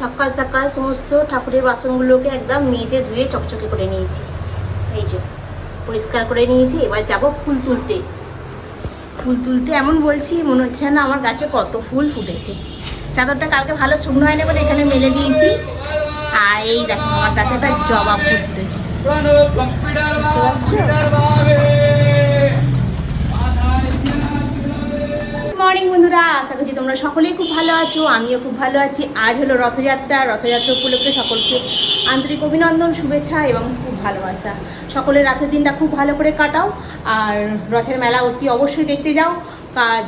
সকাল সকাল সমস্ত ঠাকুরের বাসনগুলোকে একদম মেজে ধুয়ে চকচকে করে নিয়েছি। এই যে, পরিষ্কার করে নিয়েছি, এবার যাব ফুল তুলতে। ফুল তুলতে এমন বলছি, মনে হচ্ছে না আমার গাছে কত ফুল ফুটেছে। চাদরটা কালকে ভালো শুকনো হয়নি বলে এখানে মেলে দিয়েছি। আর এই দেখো, আমার গাছে একটা জবা ফুল ফুটেছে। মর্নিং, বন্ধুরা। আশা করছি তোমরা সকলেই খুব ভালো আছো, আমিও খুব ভালো আছি। আজ হলো রথযাত্রা। রথযাত্রা উপলক্ষে সকলকে আন্তরিক অভিনন্দন, শুভেচ্ছা এবং খুব ভালোবাসা। সকলের রাতের দিনটা খুব ভালো করে কাটাও। আর রথের মেলা অতি অবশ্যই দেখতে যাও।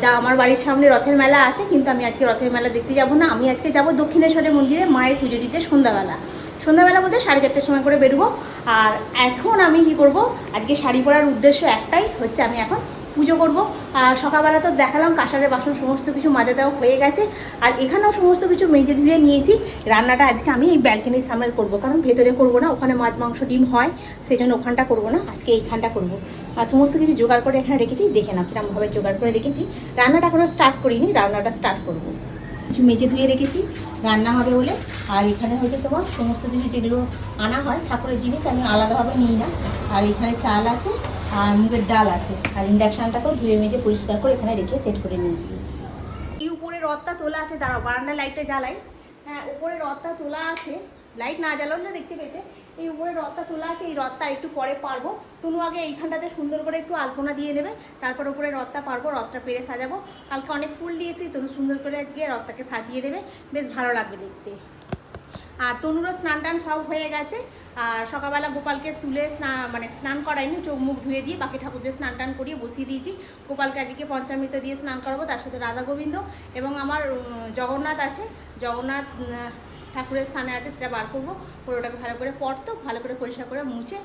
যা আমার বাড়ির সামনে রথের মেলা আছে, কিন্তু আমি আজকে রথের মেলা দেখতে যাব না। আমি আজকে যাব দক্ষিণেশ্বরের মন্দিরে মায়ের পুজো দিতে সন্ধ্যাবেলা। সন্ধ্যাবেলা মধ্যে সাড়ে চারটের সময় করে বেরোবো। আর এখন আমি কি করব? আজকে শাড়ি পরার উদ্দেশ্য একটাই, হচ্ছে আমি এখন পুজো করব। আর সকালবেলা তো দেখালাম কাঁসারের বাসন, সমস্ত কিছু মাজা দেওয়া হয়ে গেছে। আর এখানেও সমস্ত কিছু মেজে ধুয়ে নিয়েছি। রান্নাটা আজকে আমি এই ব্যালকনির সামনে করব, কারণ ভেতরে করব না, ওখানে মাছ, মাংস, ডিম হয় সেই জন্য ওখানটা করব না, আজকে এইখানটা করব। আর সমস্ত কিছু জোগাড় করে এখানে রেখেছি, দেখে নাও কিরমভাবে জোগাড় করে রেখেছি। রান্নাটা এখনও স্টার্ট করিনি, রান্নাটা স্টার্ট করব। কিছু মেজে ধুয়ে রেখেছি, রান্না হবে বলে। আর এখানে হচ্ছে তোমার সমস্ত কিছু যেগুলো আনা হয়, ঠাকুরের জিনিস, আমি আলাদাভাবে নিই না। আর এখানে চাল আছে আর মুগের ডাল আছে। আর ইন্ডাকশানটাকেও ধুয়ে মেজে পরিষ্কার করে এখানে রেখে সেট করে নিয়েছি। এই উপরে রথটা তোলা আছে, দাঁড়াও, বারান্দায় লাইটটা জ্বালাই। হ্যাঁ উপরে রথটা তোলা আছে। লাইট না জ্বালালে দেখতে পেতে এই উপরে রথটা তোলা আছে, এই রথটা একটু পরে পারব। তুমি আগে এইখানটাতে সুন্দর করে একটু আলপনা দিয়ে নেবে। তারপর উপরে রথটা পারব, রথটা পেরে সাজাবো। কালকে অনেক ফুল দিয়েছি তুমি সুন্দর করে আজকে রথটাকে সাজিয়ে দেবে। বেশ ভালো লাগবে দেখতে। আর তনুরও স্নান টান সব হয়ে গেছে। আর সকালবেলা গোপালকে তুলে স্নান মানে স্নান করাইনি, চোখ মুখ ধুয়ে দিয়ে বাকি ঠাকুরদের স্নান টান করিয়ে বসিয়ে দিয়েছি। গোপালকে আজকে পঞ্চামৃত দিয়ে স্নান করাবো, তার সাথে রাধা গোবিন্দ এবং আমার জগন্নাথ আছে। জগন্নাথ ঠাকুরের স্থানে আছে, সেটা বার করব। করে ওটাকে ভালো করে পড়তো ভালো করে পরিষ্কার করে মুছে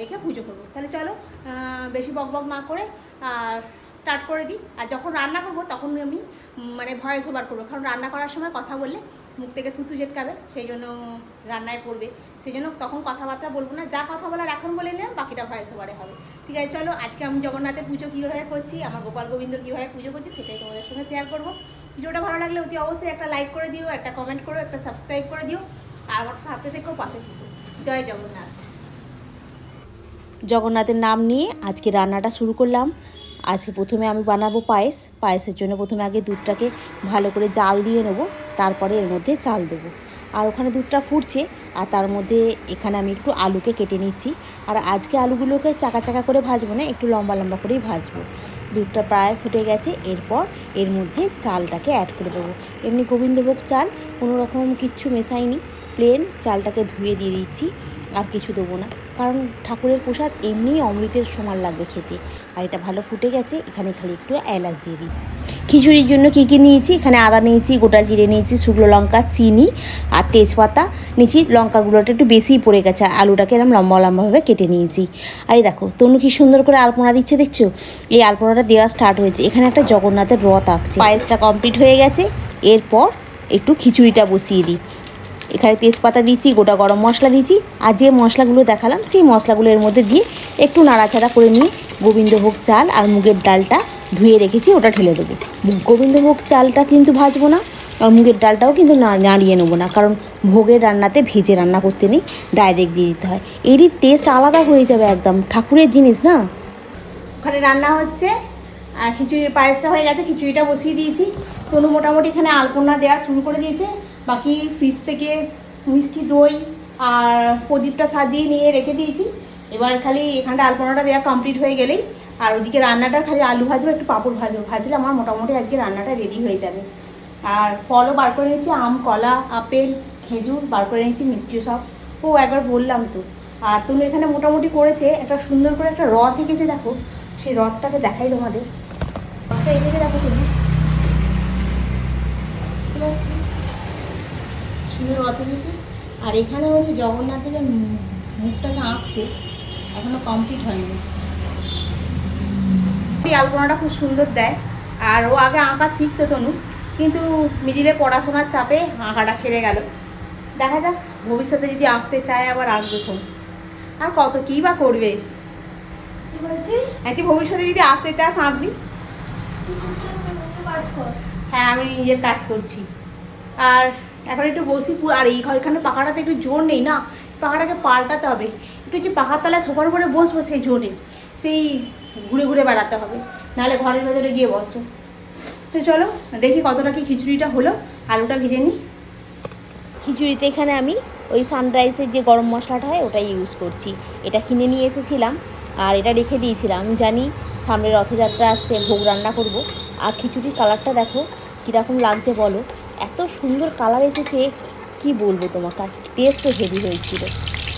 রেখে পুজো করব। তাহলে চলো বেশি বক বক না করে আর স্টার্ট করে দিই। আর যখন রান্না করব তখন আমি মানে ভয়েস ওভার করব। কারণ রান্না করার সময় কথা বললে মুখ থেকে থুতু জেটকাবে সেই জন্য রান্নায় পড়বে। সেই জন্য তখন কথাবার্তা বলব না, যা কথা বলার এখন বলে নিলাম, বাকিটা ভয়েস ওভারে হবে। ঠিক আছে, চলো, আজকে আমি জগন্নাথের পুজো কীভাবে করছি, আমার গোপাল গোবিন্দর কীভাবে পুজো করছি, সেটাই তোমাদের সঙ্গে শেয়ার করব। ভিডিওটা ভালো লাগলে অতি অবশ্যই একটা লাইক করে দিও, একটা কমেন্ট করো, একটা সাবস্ক্রাইব করে দিও, আর আমার সাথে থেকেও পাশে থেকো। জয় জগন্নাথ। জগন্নাথের নাম নিয়ে আজকে রান্নাটা শুরু করলাম। আজকে প্রথমে আমি বানাবো পায়েস। পায়েসের জন্য প্রথমে আগে দুধটাকে ভালো করে জাল দিয়ে নেব, তারপরে এর মধ্যে চাল দেবো। আর ওখানে দুধটা ফুটছে, আর তার মধ্যে এখানে আমি একটু আলুকে কেটে নিচ্ছি। আর আজকে আলুগুলোকে চাকা চাকা করে ভাজবো না, একটু লম্বা লম্বা করেই ভাজবো। দুধটা প্রায় ফুটে গেছে, এরপর এর মধ্যে চালটাকে অ্যাড করে দেবো। এমনি গোবিন্দভোগ চাল কোনো রকম কিচ্ছু মেশাইনি প্লেন চালটাকে ধুয়ে দিয়ে দিচ্ছি। আর কিছু দেবো না। কারণ ঠাকুরের প্রসাদ এমনিই অমৃতের সমান লাগবে খেতে। আর এটা ভালো ফুটে গেছে, এখানে খালি একটু এলাচ দিয়ে দিই। খিচুড়ির জন্য কী কী নিয়েছি? এখানে আদা নিয়েছি, গোটা জিরে নিয়েছি, শুকনো লঙ্কা, চিনি আর তেজপাতা নিয়েছি। লঙ্কাগুলোটা একটু বেশিই পড়ে গেছে আলুটাকে এরকম লম্বা লম্বাভাবে কেটে নিয়েছি। আর এই দেখো, তনু কি সুন্দর করে আলপনা দিচ্ছে দেখছ? এই আলপনাটা দেওয়া স্টার্ট হয়েছে। এখানে একটা জগন্নাথের রথ আঁকছে। পায়েসটা কমপ্লিট হয়ে গেছে। এরপর একটু খিচুড়িটা বসিয়ে দিই। এখানে তেজপাতা দিয়েছি, গোটা গরম মশলা দিয়েছি। আর যে মশলাগুলো দেখালাম, সেই মশলাগুলো এর মধ্যে দিয়ে একটু নাড়াচাড়া করে নিয়ে গোবিন্দভোগ চাল আর মুগের ডালটা ধুয়ে রেখেছি, ওটা ঢেলে দেবো। গোবিন্দভোগ চালটা কিন্তু ভাজবো না, আর মুগের ডালটাও কিন্তু নাড়িয়ে নেব না, কারণ ভোগের রান্নাতে ভেজে রান্না করতে নেই, ডাইরেক্ট দিয়ে দিতে হয়। এরই টেস্ট আলাদা হয়ে যাবে একদম, ঠাকুরের জিনিস না? ওখানে রান্না হচ্ছে, আর খিচুড়ির পায়েসটা হয়ে গেছে, খিচুড়িটা বসিয়ে দিয়েছি। তনু মোটামুটি এখানে আলপনা দেওয়া শুরু করে দিয়েছে বাকি ফ্রিজ থেকে মিষ্টি দই আর প্রদীপটা সাজিয়ে নিয়ে রেখে দিয়েছি। এবার খালি এখানটা আলপনাটা দেওয়া কমপ্লিট হয়ে গেলেই, আর ওদিকে রান্নাটা খালি আলু ভাজবো একটু পাঁপড় ভাজবো ভাজলে আমার মোটামুটি আজকে রান্নাটা রেডি হয়ে যাবে। আর ফলও বার করে নিয়েছি, আম, কলা, আপেল, খেজুর বার করে নিয়েছি, মিষ্টিও সব। ও, একবার বললাম তো। আর তুমি এখানে মোটামুটি করেছে, একটা সুন্দর করে একটা রথ এঁকেছে দেখো। সেই রথটাকে দেখাই তোমাদের। রথটা এঁকে দেখো তুমি? সুন্দর রথ এঁকেছে আর এখানে হচ্ছে জগন্নাথ দেবের মুখটাকে আঁকছে এখনও কমপ্লিট হয়নি। আলপনাটা খুব সুন্দর দেয়। আর ও আগে আঁকা শিখতো তনু কিন্তু মিডিলে পড়াশোনার চাপে আঁকাটা ছেড়ে গেল। দেখা যাক ভবিষ্যতে যদি আঁকতে চায় আবার আঁকবে খুব। আর কত কী বা করবে? আচ্ছা ভবিষ্যতে যদি আঁকতে চাস আঁকবি। হ্যাঁ আমি নিজের কাজ করছি। আর এখন একটু বসি আর এই ঘরখানে পাখাটাতে একটু জোর নেই না? পাখাটাকে পাল্টাতে হবে। একটু যে পাখার তলায় সোফার উপরে বসবো সেই জোরে সেই ঘুরে ঘুরে বেড়াতে হবে। নাহলে ঘরের ভেতরে গিয়ে বসো। তো চলো, দেখি কতটা কি খিচুড়িটা হলো। আলুটা ভেজে নিই। খিচুড়িতে এখানে আমি ওই সানরাইসের যে গরম মশলাটা হয় ওটা ইউজ করছি। এটা কিনে নিয়ে এসেছিলাম, আর এটা রেখে দিয়েছিলাম। জানি সামনে রথযাত্রা আসছে, ভোগ রান্না করব। আর খিচুড়ির কালারটা দেখো, কীরকম লাগছে বলো? এত সুন্দর কালার এসেছে, কি বলব তোমাকে? আর টেস্টও হেভি হয়েছিল।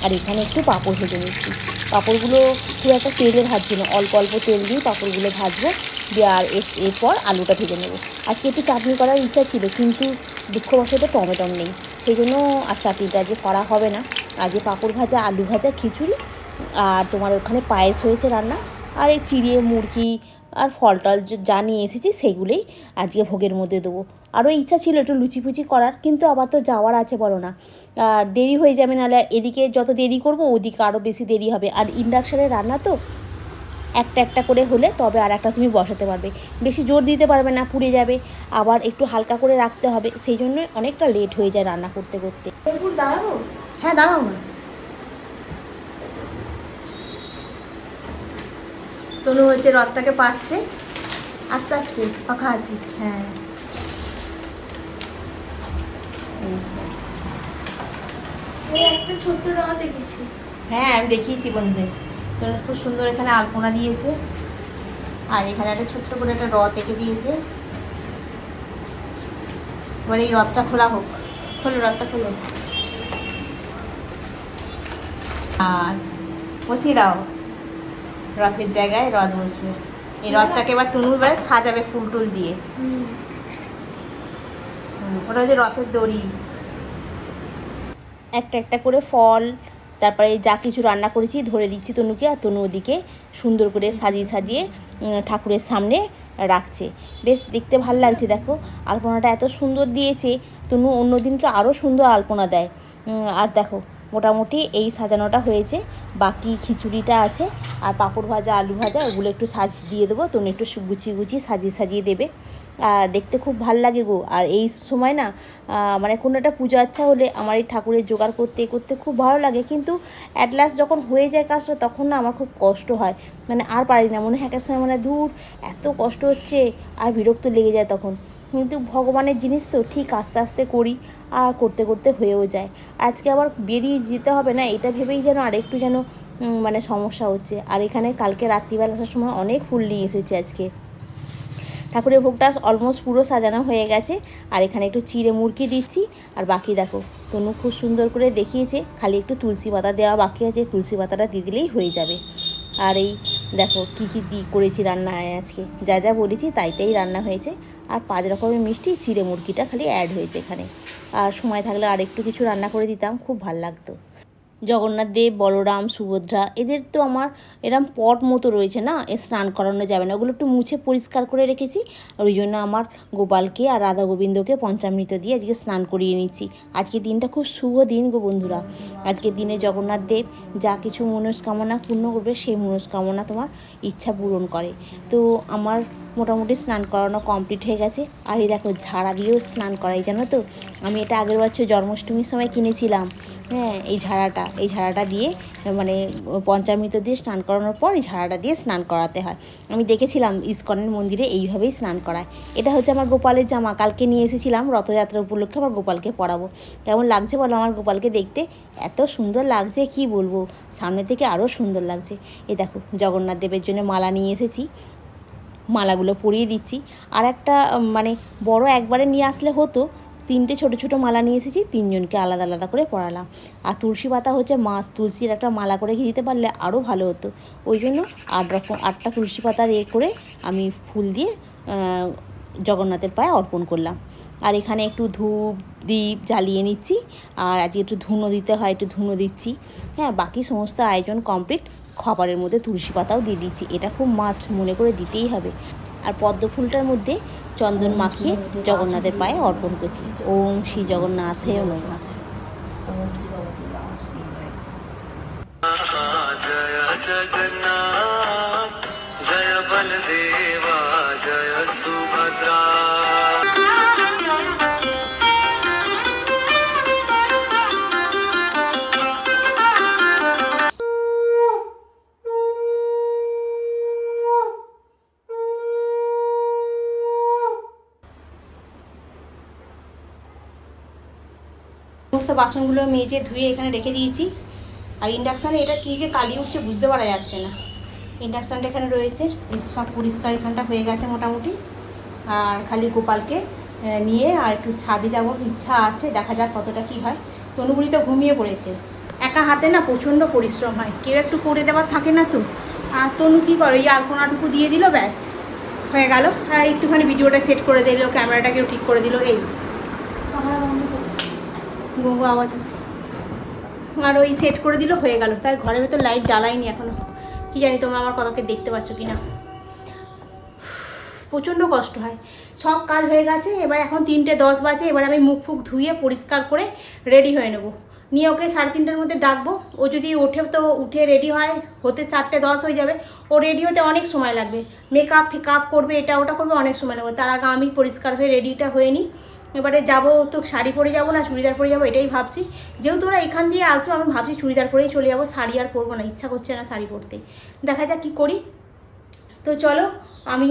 আর এখানে একটু পাঁপড় ভেজে নিচ্ছি। পাঁপড়গুলো খুব একটা তেলে ভাজছি না, অল্প অল্প তেল দিয়ে পাঁপড়গুলো ভাজবো, দিয়ে আর এর- এরপর আলুটা ভেজে নেব। আজকে একটু চাটনি করার ইচ্ছা ছিল, কিন্তু দুঃখবশত টমেটম নেই। সেই জন্য আর চাটনিটা যে করা হবে না। আজকে পাঁপড় ভাজা, আলু ভাজা, খিচুড়ি, আর তোমার ওখানে পায়েস হয়েছে রান্না, আর এই চিড়ে, মুরগি আর ফল টল যা নিয়ে এসেছি সেইগুলোই আজকে ভোগের মধ্যে দেবো। আরও ইচ্ছা ছিল একটু লুচি ফুচি করার কিন্তু আবার তো যাওয়ার আছে বলো না। আর দেরি হয়ে যাবে নাহলে এদিকে যত দেরি করব ওদিকে আরও বেশি দেরি হবে। আর ইন্ডাকশানে রান্না তো একটা একটা করে হলে তবে আর একটা তুমি বসাতে পারবে। বেশি জোর দিতে পারবে না পুড়ে যাবে। আবার একটু হালকা করে রাখতে হবে সেই জন্য অনেকটা লেট হয়ে যায় রান্না করতে করতে। দাঁড়াবো? হ্যাঁ দাঁড়াও না। তনু হচ্ছে রথটাকে পাচ্ছে। আস্তে আস্তে পাখা আছি। হ্যাঁ। একটা ছোট্ট রথ দেখেছি। হ্যাঁ আমি দেখিয়েছি বন্ধুদের। তনু খুব সুন্দর এখানে আলপনা দিয়েছে। আর এখানে একটা ছোট্ট করে একটা রথ এঁকে দিয়েছে। এবার এই রথটা খোলা হোক। খোলো রথটা খোলো। আর বসিয়ে দাও। রথের জায়গায় রথ বসবে। এই রথটাকে এবার তুনু এবার সাজাবে ফুল টুল দিয়ে। ওটা হচ্ছে রথের দড়ি। একটা একটা করে ফল, তারপরে যা কিছু রান্না করেছি, ধরে দিচ্ছি তনুকে আর তনু ওদিকে সুন্দর করে সাজিয়ে সাজিয়ে ঠাকুরের সামনে রাখছে। বেশ দেখতে ভালো লাগছে, দেখো। আলপনাটা এত সুন্দর দিয়েছে, তনু অন্য দিনকে আরও সুন্দর আলপনা দেয়। আর দেখো মোটামুটি এই সাজানোটা হয়েছে। বাকি খিচুড়িটা আছে, আর পাঁপড় ভাজা, আলু ভাজা, ওগুলো একটু সাজ, দিয়ে দেবো। তনু একটু গুছিয়ে গুছিয়ে সাজিয়ে সাজিয়ে দেবে। আর দেখতে খুব ভালো লাগে গো। আর এই সময় না মানে কোনো একটা পুজো আচ্ছা হলে আমার এই ঠাকুরের জোগাড় করতে করতে খুব ভালো লাগে। কিন্তু অ্যাট লাস্ট যখন হয়ে যায় কাজটা, তখন না আমার খুব কষ্ট হয়। মানে আর পারি না। মনে হয় একের সময় মানে দূর এত কষ্ট হচ্ছে, আর বিরক্ত লেগে যায় তখন। কিন্তু ভগবানের জিনিস তো ঠিক আস্তে আস্তে করি আর করতে করতে হয়েও যায়। আজকে আবার বেরিয়ে যেতে হবে না, এটা ভেবেই যেন আরেকটু যেন মানে সমস্যা হচ্ছে। আর এখানে কালকে রাত্রিবেলা আসার সময় অনেক ফুল নিয়ে এসেছে আজকে। ঠাকুরের ভোগটা অলমোস্ট পুরো সাজানো হয়ে গেছে। আর এখানে একটু চিড়ে মুরগি দিচ্ছি। আর বাকি দেখো, তনু খুব সুন্দর করে দেখিয়েছে, খালি একটু তুলসী পাতা দেওয়া বাকি আছে, তুলসী পাতাটা দিয়ে দিলেই হয়ে যাবে। আর এই দেখো কী কী দি করেছি রান্না আজকে। যা যা বলেছি তাইতেই রান্না হয়েছে। আর পাঁচ রকমের মিষ্টি, চিড়ে মুরগিটা খালি অ্যাড হয়েছে এখানে। আর সময় থাকলে আর একটু কিছু রান্না করে দিতাম, খুব ভালো লাগতো। জগন্নাথ দেব, বলরাম, সুভদ্রা, এদের তো আমার এরম পট মতো রয়েছে না? এ স্নান করানো যাবে না। ওগুলো একটু মুছে পরিষ্কার করে রেখেছি। আর ওই জন্য আমার গোপালকে আর রাধা গোবিন্দকে পঞ্চামৃত দিয়ে আজকে স্নান করিয়ে নিচ্ছি। আজকের দিনটা খুব শুভ দিন গো বন্ধুরা। আজকের দিনে জগন্নাথ দেব যা কিছু মনস্কামনা পূর্ণ করবে, সেই মনস্কামনা তোমার ইচ্ছা পূরণ করে। তো আমার মোটামুটি স্নান করানো কমপ্লিট হয়ে গেছে। আর এই দেখো ঝাড়া দিয়েও স্নান করাই, জানো তো? আমি এটা আগের বছর জন্মাষ্টমীর সময় কিনেছিলাম। হ্যাঁ এই ঝাড়াটা। এই ঝাড়াটা দিয়ে মানে পঞ্চামৃত দিয়ে স্নান করানোর পর ঝাড়াটা দিয়ে স্নান করাতে হয়। আমি দেখেছিলাম ইস্কনের মন্দিরে এইভাবেই স্নান করায়। এটা হচ্ছে আমার গোপালের জামা। কালকে নিয়ে এসেছিলাম রথযাত্রা উপলক্ষে আমার গোপালকে পরাবো কেমন লাগছে বলো আমার গোপালকে দেখতে? এত সুন্দর লাগছে, কি বলব? সামনে থেকে আরও সুন্দর লাগছে। এ দেখো, জগন্নাথ দেবের জন্য মালা নিয়ে এসেছি। মালাগুলো পরিয়ে দিচ্ছি। আর একটা মানে বড় একবারে নিয়ে আসলে হতো তিনটে ছোট ছোট মালা নিয়ে এসেছি, তিনজনকে আলাদা আলাদা করে পরালাম। আর তুলসী পাতা হচ্ছে মাছ, তুলসীর একটা মালা করে দিতে পারলে আরও ভালো হতো। ওই জন্য আট রকম, আটটা তুলসী পাতার এ করে আমি ফুল দিয়ে জগন্নাথের পায়ে অর্পণ করলাম। আর এখানে একটু ধূপ দ্বীপ জ্বালিয়ে নিচ্ছি। আর আজকে একটু ধুনো দিতে হয়, একটু ধুনো দিচ্ছি। হ্যাঁ বাকি সমস্ত আয়োজন কমপ্লিট। খাবারের মধ্যে তুলসী পাতাও দিয়ে দিচ্ছি। এটা খুব মাস্ট মনে করে দিতেই হবে। আর পদ্ম ফুলটার মধ্যে চন্দন মাখিয়ে জগন্নাথের পায়ে অর্পণ করছি। ওম শ্রী জগন্নাথে জয় জয় বলদেবা জয় সুভদ্রা। সমস্ত বাসনগুলো মেজে ধুয়ে এখানে রেখে দিয়েছি। আর ইন্ডাকশানে এটা কী যে কালি উঠছে বুঝতে পারা যাচ্ছে না। ইন্ডাকশানটা এখানে রয়েছে সব পরিষ্কার এখানটা হয়ে গেছে মোটামুটি। আর খালি গোপালকে নিয়ে আর একটু ছাদে যাব, ইচ্ছা আছে, দেখা যাক কতটা কি হয়। তনুগুলি তো ঘুমিয়ে পড়েছে। একা হাতে না প্রচণ্ড পরিশ্রম হয়। কেউ একটু করে দেওয়ার থাকে না তো। আর তনু কী করে এই আলপনাটুকু দিয়ে দিল, ব্যাস, হয়ে গেল। আর একটুখানি ভিডিওটা সেট করে দিল, ক্যামেরাটাকেও ঠিক করে দিল, এই। গঙ্গো আওয়াজ আর ওই সেট করে দিল, হয়ে গেল। তাই ঘরের ভেতর লাইট জ্বালাইনি এখনও। কি জানি তোমরা আমার কথাকে দেখতে পাচ্ছ কি না প্রচণ্ড কষ্ট হয়। সব কাজ হয়ে গেছে, এবার এখন তিনটে দশ বাজে, এবার আমি মুখ ফুক ধুয়ে পরিষ্কার করে রেডি হয়ে নেব। নিয়ে ওকে সাড়ে তিনটের মধ্যে ডাকবো। ও যদি ওঠে তো উঠে রেডি হয়, হতে চারটে দশ হয়ে যাবে। ও রেডি হতে অনেক সময় লাগবে। মেকআপ ফেকআপ করবে, এটা ওটা করবে, অনেক সময় লাগবে। তার আগে আমি পরিষ্কার হয়ে রেডিটা হয়ে নিই। এবারে যাব তো শাড়ি পরে যাব না, চুড়িদার পরে যাব, এটাই ভাবছি। যেহেতু ওরা এখান দিয়ে আসবে, আমি ভাবছি চুড়িদার পরেই চলে যাব, শাড়ি আর পরবো না, ইচ্ছা করছে না শাড়ি পরতে। দেখা যাক কী করি। তো চলো, আমি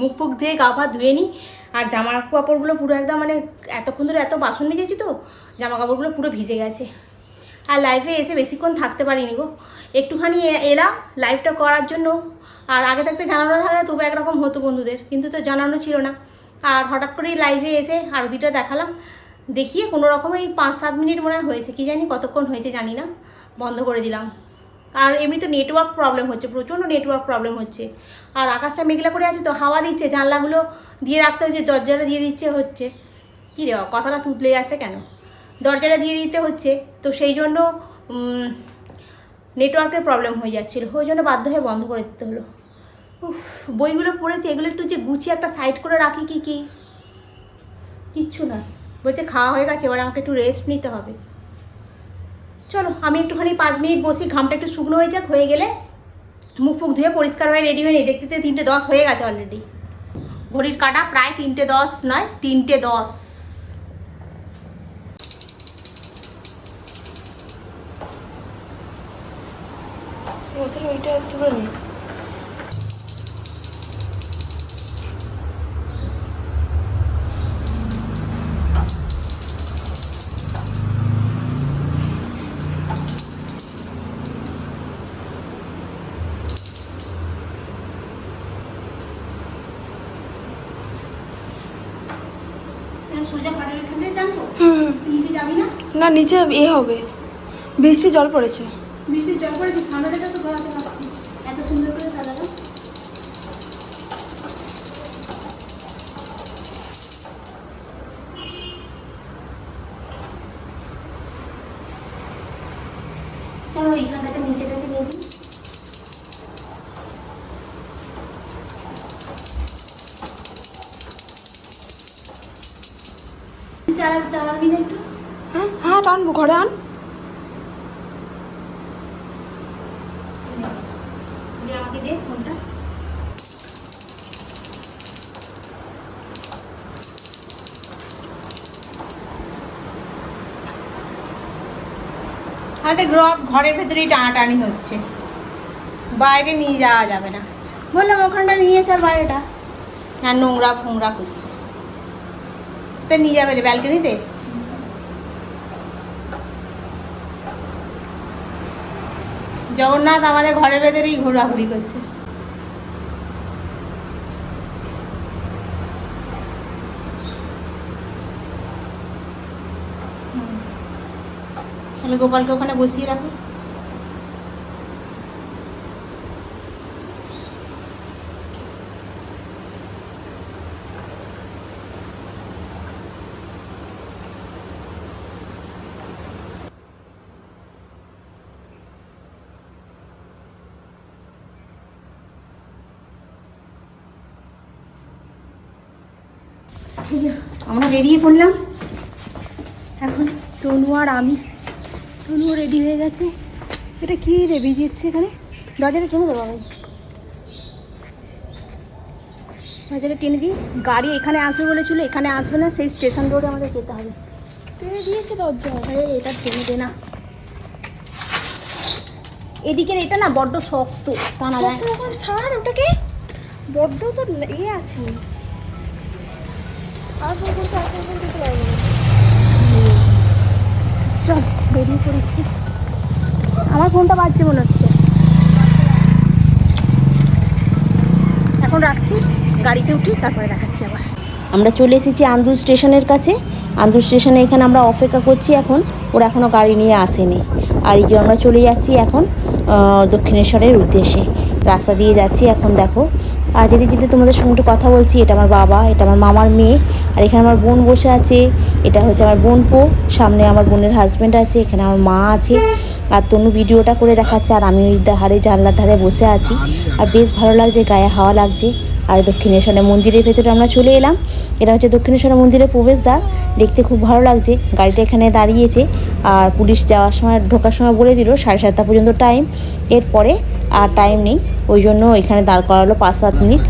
মুখ ফুক দিয়ে গা ভাত ধুয়ে নিই, আর জামা কাপড়গুলো পুরো একদম মানে এতক্ষণ ধরে এত বাসন মেজেছি তো জামা কাপড়গুলো পুরো ভিজে গেছে। আর লাইফে এসে বেশিক্ষণ থাকতে পারিনি গো। একটুখানি এলাম লাইভটা করার জন্য। আর আগে থাকতে জানানো থাকলে তবু একরকম হতো বন্ধুদের, কিন্তু তো জানানো ছিল না। আর হঠাৎ করেই লাইভে এসে আরতিটা দেখালাম। দেখিয়ে কোনো রকম এই পাঁচ সাত মিনিট মনে হয় হয়েছে। কি জানি কতক্ষণ হয়েছে জানি না। বন্ধ করে দিলাম। আর এমনি তো নেটওয়ার্ক প্রবলেম হচ্ছে, প্রচণ্ড নেটওয়ার্ক প্রবলেম হচ্ছে। আর আকাশটা মেঘলা করে আছে তো হাওয়া দিচ্ছে, জানলাগুলো দিয়ে রাখতে হচ্ছে, দরজাটা দিয়ে দিচ্ছে হচ্ছে। কী রে, কথাটা তুতলে যাচ্ছে কেন? দরজাটা দিয়ে দিতে হচ্ছে। তো সেই জন্য নেটওয়ার্কের প্রবলেম হয়ে যাচ্ছিল। ওই জন্য বাধ্য হয়ে বন্ধ করে দিতে হলো। উফ, বইগুলো পড়েছি, এগুলো একটু যে গুছিয়ে একটা সাইড করে রাখি কি কি? কিচ্ছু না। বলছে খাওয়া হয়ে গেছে, এবার আমাকে একটু রেস্ট নিতে হবে। চলো, আমি একটুখানি পাঁচ মিনিট বসি, ঘামটা একটু শুকনো হয়ে যাক, হয়ে গেলে মুখ ফুক ধুয়ে পরিষ্কার হয়ে রেডি হয়ে নিই দেখতে তিনটে দশ হয়ে গেছে অলরেডি ঘড়ির কাটা প্রায় তিনটে দশ, নয়, তিনটে দশ। ওইটা তুলে নি না নিচে এ হবে। বৃষ্টি জল পড়েছে। ঘরে আন ঘরের ভেতরেই টানাটানি হচ্ছে। বাইরে নিয়ে যাওয়া যাবে না। বললাম, ওখানটা নিয়ে চল বাইরেটা। না, নোংরা ফোংরা করছে। তো নিয়ে যাবে রে, ব্যালকনিতে? জগন্নাথ আমাদের ঘরের ভেতরেই ঘোরাঘুরি করছে। তাহলে গোপালকে ওখানে বসিয়ে রাখো। এই যে, আমরা বেরিয়ে পড়লাম। এখন তনু আর আমি। তনুও রেডি হয়ে গেছে। এটা কি রে ভিজিয়েছে এখানে? দরজাটা টেনে দেবো আমি। দরজাটা টেনে দিই। গাড়ি এখানে আসবে বলেছিল এখানে আসবে না সেই স্টেশন রোডে আমাদের যেতে হবে। টেনে দিয়েছে দরজা। আরে এটা টেনে দে না। এদিকের এটা না বড্ড শক্ত টানা যায় ছাড় ওটাকে। বড্ড তো ইয়ে আছে। না ঘুমিয়ে পড়েছি। আমার ফোনটা বাজছে মনে হচ্ছে। এখন রাখছি, গাড়িতে উঠি, তারপরে দেখাচ্ছি আবার। আমরা চলে এসেছি আন্দুর স্টেশনের কাছে। আন্দুর স্টেশনে এখানে আমরা অপেক্ষা করছি এখন। ওরা এখনও গাড়ি নিয়ে আসেনি। আর এই যে আমরা চলে যাচ্ছি এখন দক্ষিণেশ্বরের উদ্দেশ্যে। রাস্তা দিয়ে যাচ্ছি, এখন দেখো আর যেতে যেতে তোমাদের সঙ্গে একটু কথা বলছি, এটা আমার বাবা, এটা আমার মামার মেয়ে, আর এখানে আমার বোন বসে আছে, এটা হচ্ছে আমার বোন পো, সামনে আমার বোনের হাজব্যান্ড আছে, এখানে আমার মা আছে, আর তনু ভিডিওটা করে দেখাচ্ছে, আর আমি ওই ধারে জানলার ধারে বসে আছি, আর বেশ ভালো লাগছে, গায়ে হাওয়া লাগছে। আর দক্ষিণেশ্বরের মন্দিরের ভেতরে আমরা চলে এলাম। এটা হচ্ছে দক্ষিণেশ্বরের মন্দিরের প্রবেশদ্বার। দেখতে খুব ভালো লাগছে। গাড়িটা এখানে দাঁড়িয়েছে। আর পুলিশ যাওয়ার সময়, ঢোকার সময় বলে দিল, সাড়ে সাতটা পর্যন্ত টাইম এরপরে আর টাইম নেই। ওই জন্য এখানে দাঁড় করালো পাঁচ সাত মিনিট।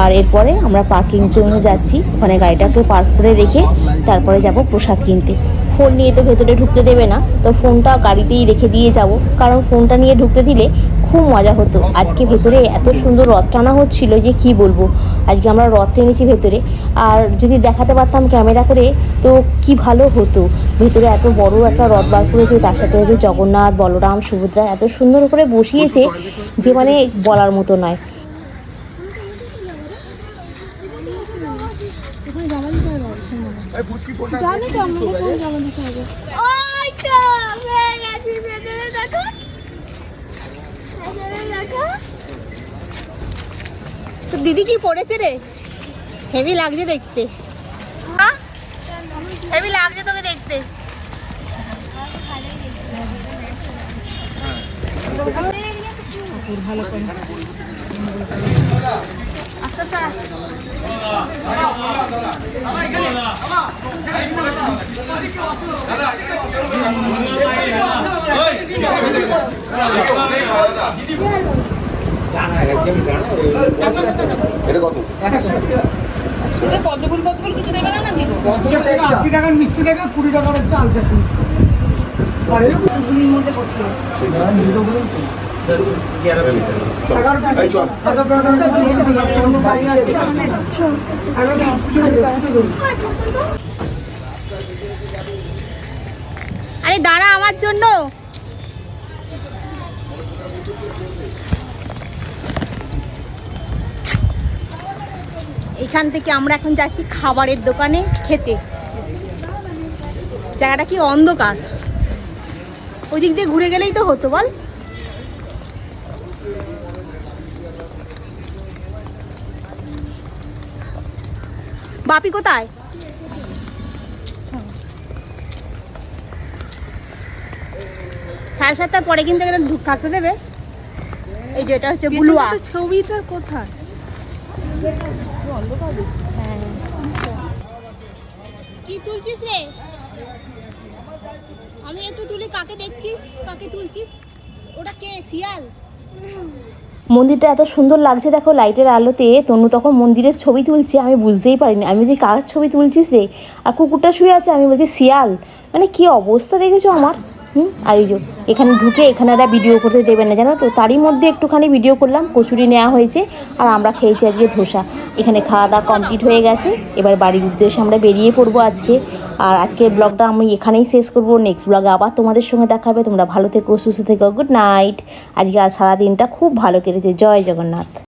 আর এরপরে আমরা পার্কিং জন্য যাচ্ছি। ওখানে গাড়িটাকে পার্ক করে রেখে তারপরে যাব প্রসাদ কিনতে। ফোন নিয়ে তো ভেতরে ঢুকতে দেবে না। তো ফোনটা গাড়িতেই রেখে দিয়ে যাব। কারণ ফোনটা নিয়ে ঢুকতে দিলে খুব মজা হতো। আজকে ভেতরে এত সুন্দর রথ টানা হচ্ছিল যে কি বলব? আজকে আমরা রথ টেনেছি ভেতরে। আর যদি দেখাতে পারতাম ক্যামেরা করে, তো কি ভালো হতো। ভেতরে এত বড় একটা রথ বার করেছে, তার সাথে হচ্ছে জগন্নাথ, বলরাম, সুভদ্রা এত সুন্দর করে বসিয়েছে যে মানে বলার মতো নয়। জানি তো আমরা কোন জমা দিতে হবে? তো দিদি কি পড়েছে রে? হেভি লাগছে দেখতে। হেভি লাগছে তোকে দেখতে। আস্তে আয়। আশি টাকার মিষ্টি থেকে কুড়ি টাকার হচ্ছে আলচা শুনছি। আরে এগারো পিস সাদা আরে দাঁড়া আমার জন্য। এখান থেকে আমরা এখন যাচ্ছি খাবারের দোকানে খেতে। জায়গাটা কি অন্ধকার। ওই দিক দিয়ে ঘুরে গেলেই তো হতো, বল। বাপি কোথায়? সাড়ে সাতটার পরে কিন্তু এখানে ধূপ থাকতে দেবে। এই যে এটা হচ্ছে বুলুয়া। ছবিটা কোথায়? কি তুলছিস রে? আমি একটু তুলি কাকে দেখছিস? কাকে তুলছিস? ওটা কে? শিয়াল? মন্দিরটা এত সুন্দর লাগছে, দেখো লাইটের আলোতে। তনু তখন মন্দিরের ছবি তুলছে, আমি বুঝতেই পারিনি। আমি যে কার ছবি তুলছিস রে? আর কুকুরটা শুয়ে আছে, আমি বলছি, শিয়াল। মানে কি অবস্থা দেখেছ আমার? হুম? আর এই যে, এখানে ঢুকে এখানে একটা ভিডিও করতে দেবে না, জানো তো? তারই মধ্যে একটুখানি ভিডিও করলাম, কচুরি নেওয়া হয়েছে, আর আমরা খেয়েছি আজকে ধোসা। এখানে খাওয়া দাওয়া কমপ্লিট হয়ে গেছে, এবার বাড়ির উদ্দেশ্যে আমরা বেরিয়ে পড়ব আজকে। আর আজকের ব্লগটা আমি এখানেই শেষ করব। নেক্সট ব্লগে আবার তোমাদের সঙ্গে দেখা হবে। তোমরা ভালো থেকো, সুস্থ থেকো গুড নাইট আজকে আর সারাদিনটা খুব ভালো কেটেছে। জয় জগন্নাথ।